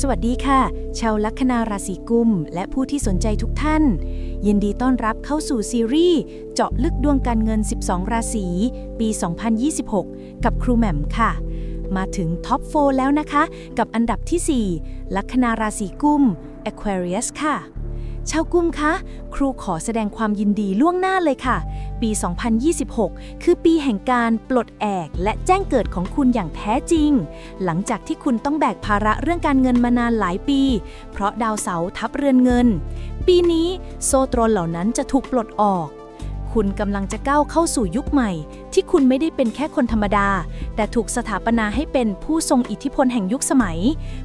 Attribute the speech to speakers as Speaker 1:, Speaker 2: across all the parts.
Speaker 1: สวัสดีค่ะ ชาวลัคนาราศีกุม และผู้ที่สนใจทุกท่าน ยินดีต้อนรับเข้าสู่ซีรีส์เจาะลึกดวงการเงิน 12 ราศี ปี 2026 กับครูแหม่มค่ะ มาถึงท็อป4แล้วนะคะ กับอันดับที่ 4 ลัคนาราศีกุม Aquarius ค่ะ ชาวกุ้มคะ ครูขอแสดงความยินดีล่วงหน้าเลยค่ะ ปี 2026 คือปีแห่งการปลดแอกและแจ้งเกิดของคุณอย่างแท้จริง หลังจากที่คุณต้องแบกภาระเรื่องการเงินมานานหลายปี เพราะดาวเสาร์ทับเรือนเงิน ปีนี้โซตรนเหล่านั้นจะถูกปลดออกคุณกำลังจะก้าวเข้าสู่ยุคใหม่ ที่คุณไม่ได้เป็นแค่คนธรรมดา แต่ถูกสถาปนาให้เป็นผู้ทรงอิทธิพลแห่งยุคสมัย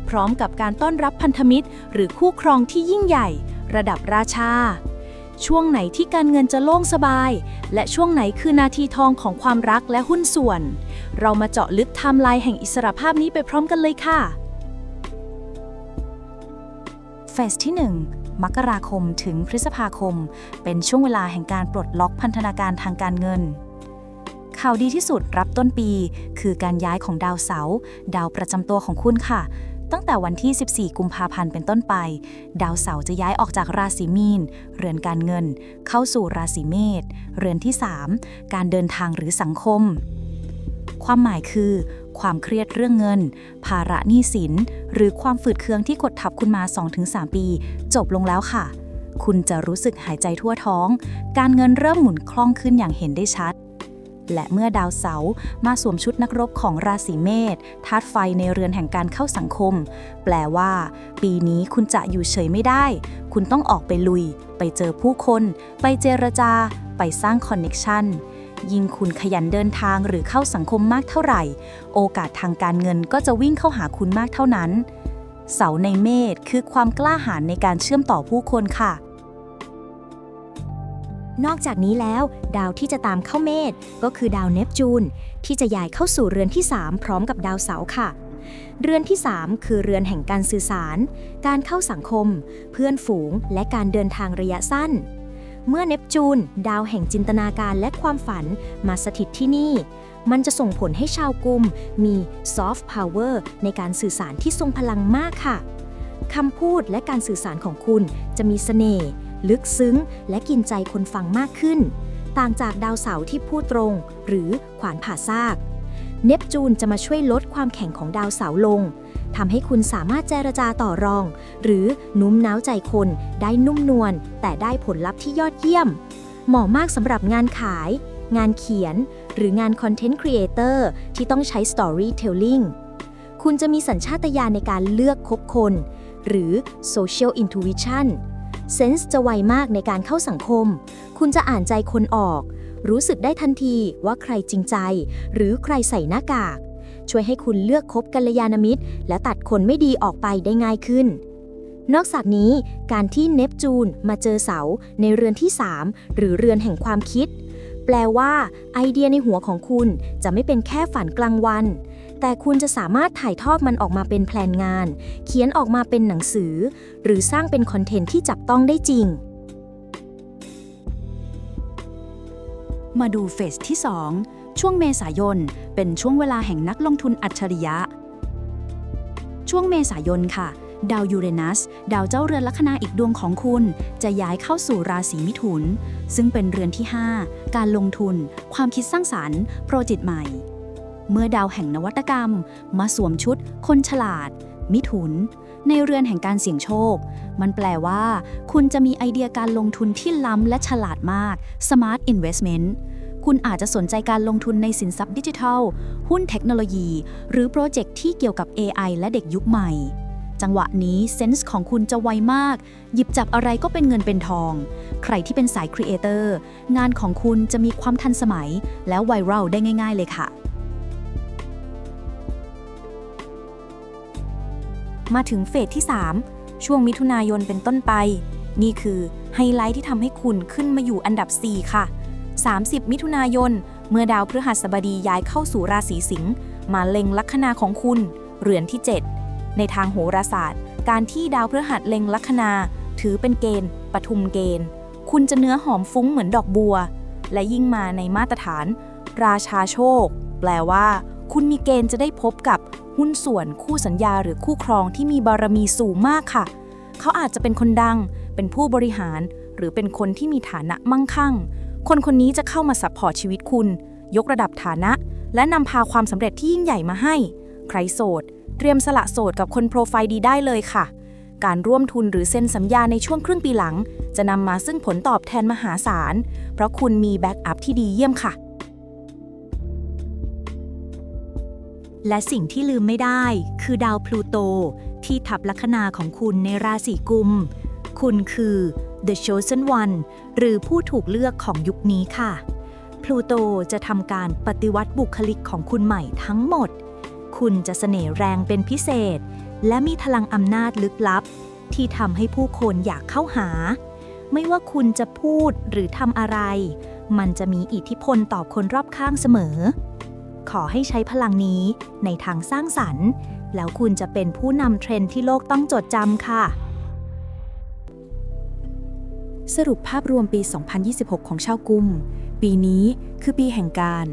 Speaker 1: พร้อมกับการต้อนรับพันธมิตร หรือคู่ครองที่ยิ่งใหญ่ ระดับราชา ช่วงไหนที่การเงินจะโล่งสบาย และช่วงไหนคือนาทีทองของความรักและหุ้นส่วน เรามาเจาะลึกไทม์ไลน์แห่งอิสรภาพนี้ไปพร้อมกันเลยค่ะเฟสที่ 1 มกราคมถึงพฤษภาคม เป็นช่วงเวลาแห่งการปลดล็อกพันธนาการทางการเงินข่าวดีที่สุดรับต้นปี คือการย้ายของดาวเสาร์ดาวประจำตัวของคุณค่ะ ตั้งแต่วันที่ 14 กุมภาพันธ์เป็นต้นไป ดาวเสาร์จะย้ายออกจากราศีมีน เรือนการเงิน เข้าสู่ราศีเมษ เรือนที่ 3 การเดินทางหรือสังคม ความหมายคือ ความเครียดเรื่องเงิน ภาระหนี้สิน หรือความฝืดเคืองที่กดทับคุณมา 2-3 ปี จบลงแล้วค่ะ คุณจะรู้สึกหายใจทั่วท้อง การเงินเริ่มหมุนคล่องขึ้นอย่างเห็นได้ชัด และเมื่อดาวเสาร์มาสวมชุดนักรบของราศีเมษธาตุไฟในเรือนแห่งการเข้าสังคม แปลว่า ปีนี้คุณจะอยู่เฉยไม่ได้ คุณต้องออกไปลุย ไปเจอผู้คน ไปเจรจา ไปสร้างคอนเน็กชันยิ่งคุณขยันเดินทางหรือเข้าสังคมมากเท่าไหร่ โอกาสทางการเงินก็จะวิ่งเข้าหาคุณมากเท่านั้น เสาในเมษคือความกล้าหาญในการเชื่อมต่อผู้คนค่ะ
Speaker 2: นอกจากนี้แล้ว ดาวที่จะตามเข้าเมษก็คือดาวเนปจูน ที่จะย้ายเข้าสู่เรือนที่ 3 พร้อมกับดาวเสาร์ค่ะ เรือนที่ 3 คือเรือนแห่งการสื่อสาร การเข้าสังคม เพื่อนฝูง และการเดินทางระยะสั้น เมื่อเนปจูน ดาวแห่งจินตนาการและความฝันมาสถิตที่นี่ มันจะส่งผลให้ชาวกลุ่มมีซอฟต์พาวเวอร์ในการสื่อสารที่ทรงพลังมากค่ะคำพูดและการสื่อสารของคุณจะมีเสน่ห์ ลึกซึ้ง และกินใจคนฟังมากขึ้น ต่างจากดาวเสาร์ที่พูดตรง หรือขวานผ่าซาก เนปจูนจะมาช่วยลดความแข็งของดาวเสาร์ลงทำให้คุณสามารถเจรจาต่อรอง หรือนุ่มน้าวใจคนได้นุ่มนวลแต่ได้ผลลัพธ์ที่ยอดเยี่ยม เหมาะมากสำหรับงานขาย งานเขียน หรืองานคอนเทนต์ครีเอเตอร์ที่ต้องใช้ Storytelling คุณจะมีสัญชาตญาณในการเลือกคบคน หรือ Social Intuition เซนส์จะไวมากในการเข้าสังคม คุณจะอ่านใจคนออก รู้สึกได้ทันทีว่าใครจริงใจ หรือใครใส่หน้ากาก ช่วยให้คุณเลือกคบกัลยาณมิตร และตัดคนไม่ดีออกไปได้ง่ายขึ้น นอกจากนี้การที่เนปจูนมาเจอเสาในเรือนที่ 3 หรือเรือนแห่งความคิด แปลว่า ไอเดียในหัวของคุณจะไม่เป็นแค่ฝันกลางวัน แต่คุณจะสามารถถ่ายทอดมันออกมาเป็นแผนงาน เขียนออกมาเป็นหนังสือ หรือสร้างเป็นคอนเทนต์ที่จับต้องได้จริง
Speaker 1: มาดูเฟสที่ 2 ช่วงเมษายน เป็นช่วงเวลาแห่งนักลงทุนอัจฉริยะ ช่วงเมษายนค่ะ ดาวยูเรนัส ดาวเจ้าเรือนลัคนาอีกดวงของคุณ จะย้ายเข้าสู่ราศีมิถุน ซึ่งเป็นเรือนที่ 5 การลงทุน ความคิดสร้างสารรค์ โปรเจกต์ใหม่ เมื่อดาวแห่งนวัตกรรม มาสวมชุด คนฉลาด มิถุน ในเรือนแห่งการเสี่ยงโชค มันแปลว่า คุณจะมีไอเดียการลงทุนที่ล้ำและฉลาดมาก Smart Investment คุณอาจจะสนใจการลงทุนในสินทรัพย์ดิจิทัล หุ้นเทคโนโลยี หรือโปรเจกต์ที่เกี่ยวกับ AI และเด็กยุคใหม่ จังหวะนี้เซนส์ของคุณจะไวมาก หยิบจับอะไรก็เป็นเงินเป็นทอง ใครที่เป็นสายครีเอเตอร์งานของคุณจะมีความทันสมัย และไวรัลได้ง่าย ๆ เลยค่ะ
Speaker 2: มาถึงเฟสที่ 3 ช่วงมิถุนายนเป็นต้นไป นี่คือไฮไลท์ที่ทำให้คุณขึ้นมาอยู่อันดับ 4 ค่ะ 30 มิถุนายน เมื่อดาวพฤหัสบดีย้ายเข้าสู่ราศีสิงห์มาเล็งลัคนาของคุณ เรือนที่ 7 ในทางโหราศาสตร์ การที่ดาวพฤหัสเล็งลัคนาถือเป็นเกณฑ์ปทุมเกณฑ์ คุณจะเนื้อหอมฟุ้งเหมือนดอกบัว และยิ่งมาในมาตรฐาน ราชาโชค แปลว่า
Speaker 1: คุณมีเกณฑ์จะได้พบกับหุ้นส่วนคู่สัญญาหรือคู่ครองที่มีบารมีสูงมากค่ะ เขาอาจจะเป็นคนดัง เป็นผู้บริหาร หรือเป็นคนที่มีฐานะมั่งคั่ง คนคนนี้จะเข้ามาซัพพอร์ตชีวิตคุณ ยกระดับฐานะ และนำพาความสำเร็จที่ยิ่งใหญ่มาให้ ใครโสด เตรียมสละโสดกับคนโปรไฟล์ดีได้เลยค่ะ การร่วมทุนหรือเซ็นสัญญาในช่วงครึ่งปีหลัง จะนำมาซึ่งผลตอบแทนมหาศาล เพราะคุณมีแบ็กอัพที่ดีเยี่ยมค่ะ
Speaker 2: และสิ่งที่ลืมไม่ได้ คือดาวพลูโต ที่ทับลัคนาของคุณในราศีกุม คุณคือ The Chosen One หรือผู้ถูกเลือกของยุคนี้ค่ะ พลูโตจะทำการปฏิวัติบุคลิกของคุณใหม่ทั้งหมด คุณจะเสน่ห์แรงเป็นพิเศษ และมีพลังอำนาจลึกลับ ที่ทำให้ผู้คนอยากเข้าหา ไม่ว่าคุณจะพูดหรือทำอะไร มันจะมีอิทธิพลต่อคนรอบข้างเสมอ ขอให้ใช้พลังนี้ในทางสร้างสรรค์ แล้วคุณจะเป็นผู้นำเทรนด์ที่โลกต้องจดจำค่ะ
Speaker 1: สรุปภาพรวมปี 2026 ของชาวกุม ปีนี้คือปีแห่งการ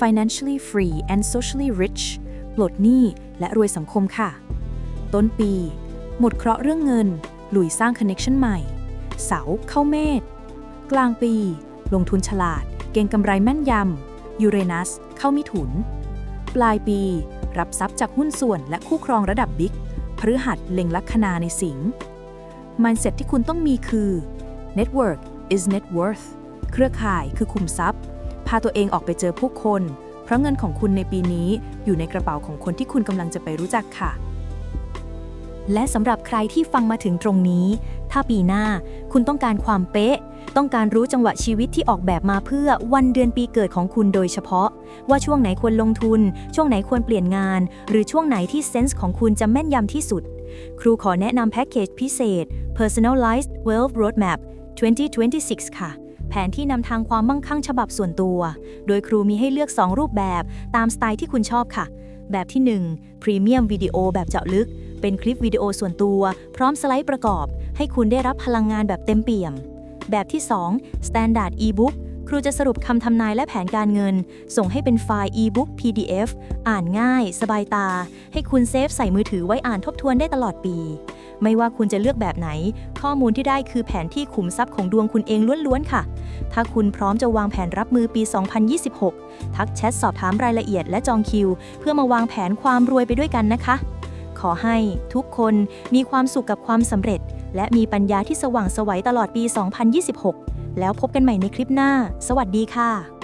Speaker 1: financially free and socially rich ปลดหนี้และรวยสังคมค่ะ ต้นปี หมดเคราะห์เรื่องเงิน ลุยสร้างคอนเน็ชันใหม่ เสาเข้าเมษ กลางปี ลงทุนฉลาด เก่งกำไรแม่นยำ ยูเรนัส เข้ามิถุน ปลายปี รับทรัพย์จากหุ้นส่วนและคู่ครองระดับบิ๊กพฤหัสเล็งลัคนาในสิงห์ mindset ที่คุณต้องมีคือ network is net worth เครือข่ายคือคุมทรัพย์ พาตัวเองออกไปเจอผู้คน เพราะเงินของคุณในปีนี้อยู่ในกระเป๋าของคนที่คุณกำลังจะไปรู้จักค่ะ
Speaker 2: และสำหรับใครที่ฟังมาถึงตรงนี้ ถ้าปีหน้าคุณต้องการความเป๊ะ ต้องการรู้จังหวะชีวิตที่ออกแบบมาเพื่อวันเดือนปีเกิดของคุณโดยเฉพาะ ว่าช่วงไหนควรลงทุน ช่วงไหนควรเปลี่ยนงาน หรือช่วงไหนที่เซนส์ของคุณจะแม่นยำที่สุด ครูขอแนะนำแพ็กเกจพิเศษ Personalized Wealth Roadmap 2026 ค่ะ แผนที่นำทางความมั่งคั่งฉบับส่วนตัว โดยครูมีให้เลือก 2 รูปแบบตามสไตล์ที่คุณชอบค่ะ แบบที่1 Premium Video แบบเจาะลึก เป็นคลิปวิดีโอส่วนตัว พร้อมสไลด์ประกอบ ให้คุณได้รับพลังงานแบบเต็มเปี่ยม แบบที่ 2 Standard e-book ครูจะสรุปคำทำนายและแผนการเงิน ส่งให้เป็นไฟล์ e-book PDF อ่านง่าย สบายตา ให้คุณเซฟใส่มือถือไว้อ่านทบทวนได้ตลอดปี ไม่ว่าคุณจะเลือกแบบไหน ข้อมูลที่ได้คือแผนที่ขุมทรัพย์ของดวงคุณเองล้วนๆค่ะ ถ้าคุณพร้อมจะวางแผนรับมือปี 2026 ทักแชทสอบถามรายละเอียดและจองคิว เพื่อมาวางแผนความรวยไปด้วยกันนะคะ ขอให้ทุกคนมีความสุขกับความสำเร็จ และมีปัญญาที่สว่างสวัยตลอดปี 2026 แล้วพบกันใหม่ในคลิปหน้า สวัสดีค่ะ